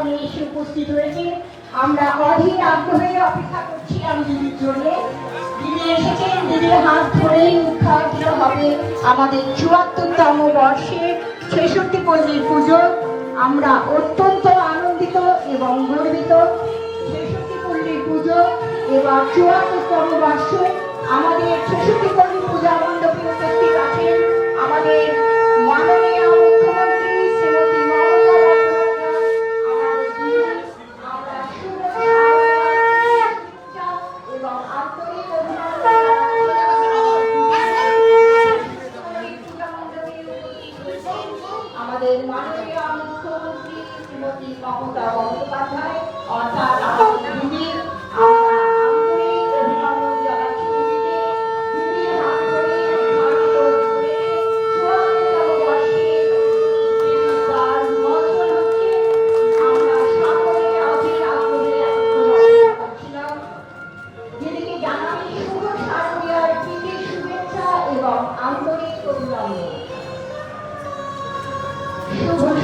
আগমনে এসে উপস্থিত হয়েছে। আমরা অধীর আগ্রহে অপেক্ষা করছিলাম দিদির জন্য। দিদি এসেছেন, দিদির হাত ধরেই উদ্ঘাটিত হবে আমাদের চুয়াত্তরতম বর্ষের ছেষট্টি পল্লীর পুজো। আমরা অত্যন্ত আনন্দিত এবং গর্বিত। ছেষট্টি পল্লীর পুজো এবার চুয়াত্তরতম বর্ষে মুখ্যমন্ত্রী শ্রীমতী মমতা বন্দ্যোপাধ্যায় অর্থাৎ আমাদের দিদির আন্তরিক অভিনন্দন।